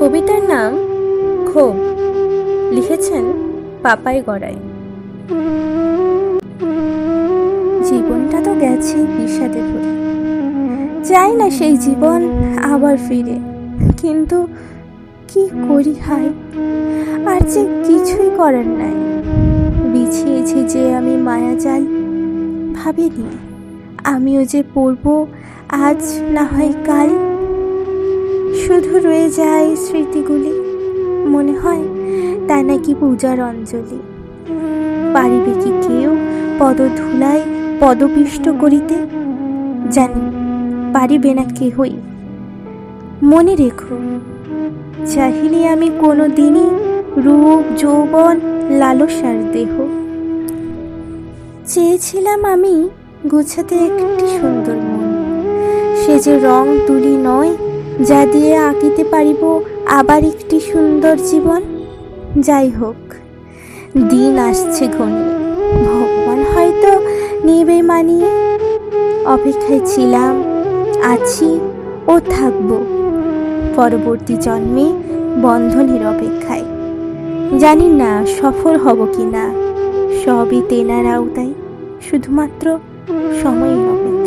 কবিতার নাম ক্ষোভ। লিখেছেন পাপাই গড়াই। জীবনটা তো গেছে বিষাদে ভরে চাই না সেই জীবন, আবার ফিরে। কিন্তু কি করি হাই আর যে কিছুই করার নাই। বিছিয়েছি যে আমি মায়াজাল ভাবিনি। আমিও যে পড়ব, আজ না হয় কাল স্মৃতিগুলি, মনে হয় তা নাকি পূজার অঞ্জলি। পারিবে কি কেউ পদধুলায় পদপিষ্ট করিতে? জানি, পারিবে না কেহই। মনে রেখো, চাহিলে আমি কোনো দিনই রূপ, যৌবন, লালসার দেহ। চেয়েছিলাম আমি গুছাতে একটি সুন্দর মন। সে যে রং তুলি নয় যা দিয়ে আঁকিতে পারিব আবার একটি সুন্দর জীবন? যাই হোক, দিন আসছে ঘনিয়ে ভগবান হয়তো নেবে মানিয়ে। অপেক্ষায় ছিলাম, আছি ও থাকব। পরবর্তী জন্মে বন্ধনের অপেক্ষায়। জানি না সফল হব কি না সবই তেনার আওতায়। শুধুমাত্র সময়ের শুধুমাত্র